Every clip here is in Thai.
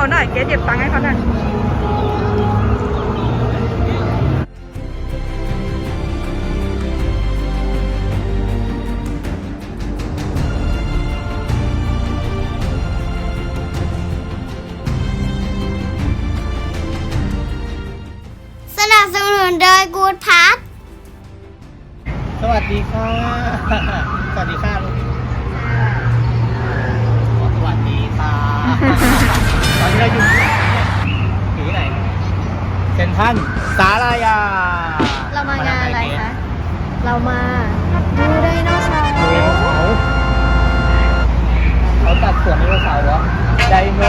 เขาหน่อยเกดเก็บตังค์ให้เขาหน่อยสนับสนุนโดยกูดพาร์ทสวัสดีค่ะ สวัสดีค่ะลูกอ๋อสวัสดีค่ะ ตอนนี้เราอยู่ที่ไหนเนี่ยอยู่ที่ไหนเซนทรันสารายาเรามางานอะไรคะ เรามาดูไดโนเสาร์ดูไดโนเสาร์เขาจัดสวนไดโนเสาร์เหรอไดโน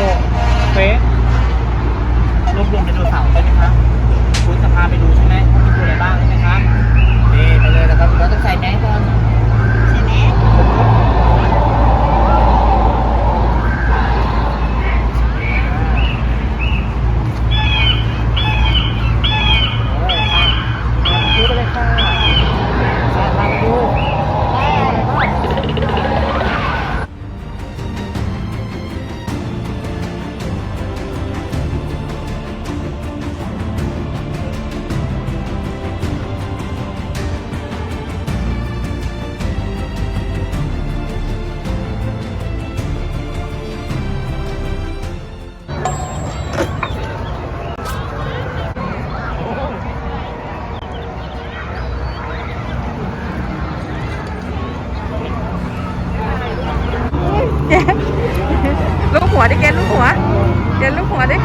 เกดลูกหัวดิ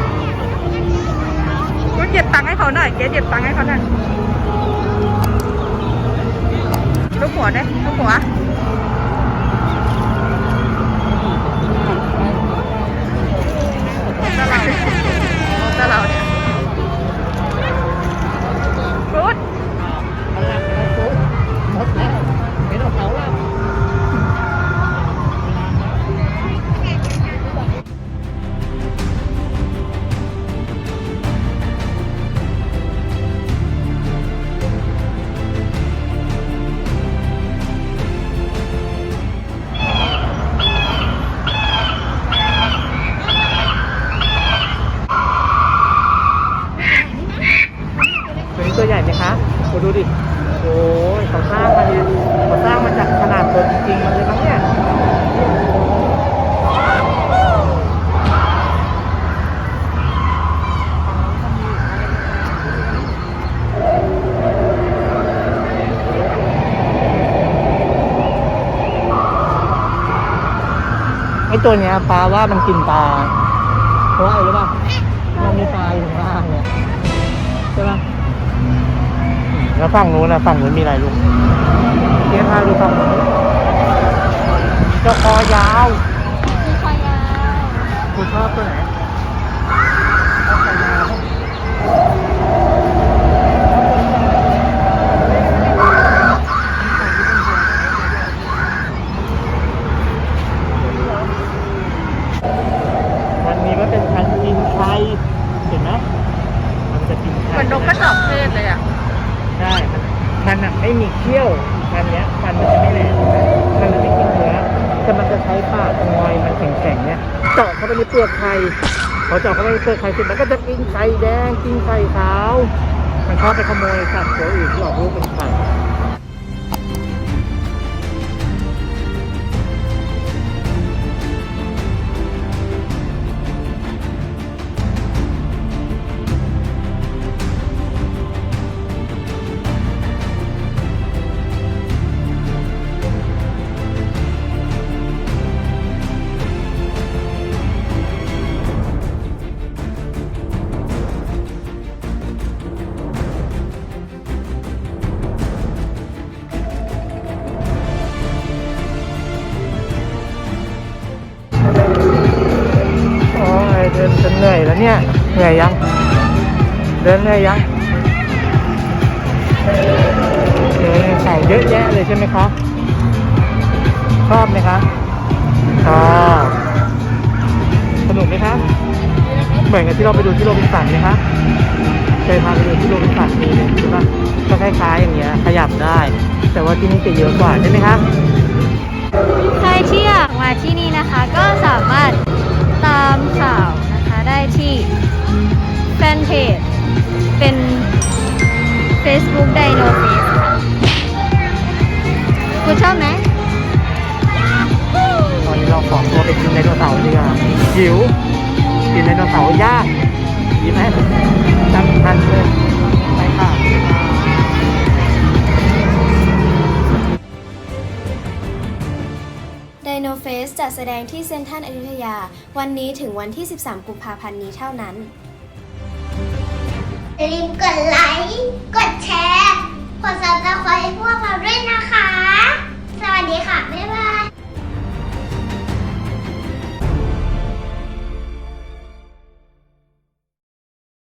กูเก็บตังค์ให้เขาหน่อย เกดเก็บตังค์ให้เขาหน่อย ลูกหัวดิลูกหัว จริงๆมันเลยมั้งเนี่ยไอตัวเนี้ยปลาว่ามันกินปลาเพราะว่าอะไรรู้ป่ะมันมีปลาอยู่ข้างล่างเนี่ยใช่ป่ะอืมแล้วฝั่งนู้นนะฝั่งนู้นมีอะไรลูกเทียบพาดูฝั่งนู้นเจ้าคอยาวมีคอยาวคุณชอบตัวไหนชอบคอยาวมันมีว่าเป็นพันธุ์กินไข่เห็นไหมมันจะกินไข่เหมือนนกกระจอกเทศเลยอะใช่มันมันอะไม่มีเขี้ยวฟันเนี้ยฟันมันจะไม่แหลมนะมันจะไม่กินเนื้อ แต่มันจะใช้ปากตรงงอยมันแข็งๆเนี้ยเจาะเข้าไปในเปลือกไข่พอเจาะเข้าไปในเปลือกไข่เสร็จมันก็จะกินไข่แดงกินไข่ขาว มันชอบไปขโมยสัตว์ตัวอื่นหลอกลูกเป็นไข่ เหนื่อยแล้วเนี่ย เหนื่อยยัง เดินเหนื่อยยังเดินเสาเยอะแยะเลยใช่ไหมคะชอบไหมคะชอบสนุกไหมคะเหมือนกับที่เราไปดูที่โรบินสันไหมคะเคยพาไปดูที่โรบินสันมีเลยใช่ปะก็คล้ายๆอย่างเงี้ยขยับได้ แต่ว่าที่นี่จะเยอะกว่าใช่ไหมคะใครที่อยากมาที่นี่นะคะ ก็สามารถตามข่าวนะ ที่แฟนเพจเป็น Facebook Dino Face ค่ะคุณชอบไหมตอนนี้เราขอตัวไปกินไดโนเสาร์ดีกว่าหิว กินไดโนเสาร์ย่างดีไหมจำพันเลย ไดโนเฟสจะแสดงที่เซ็นทรัลอยุธยา วันนี้ถึงวันที่ 13 กุมภาพันธ์นี้เท่านั้น อย่าลืมกดไลค์ กดแชร์ กดซับสไค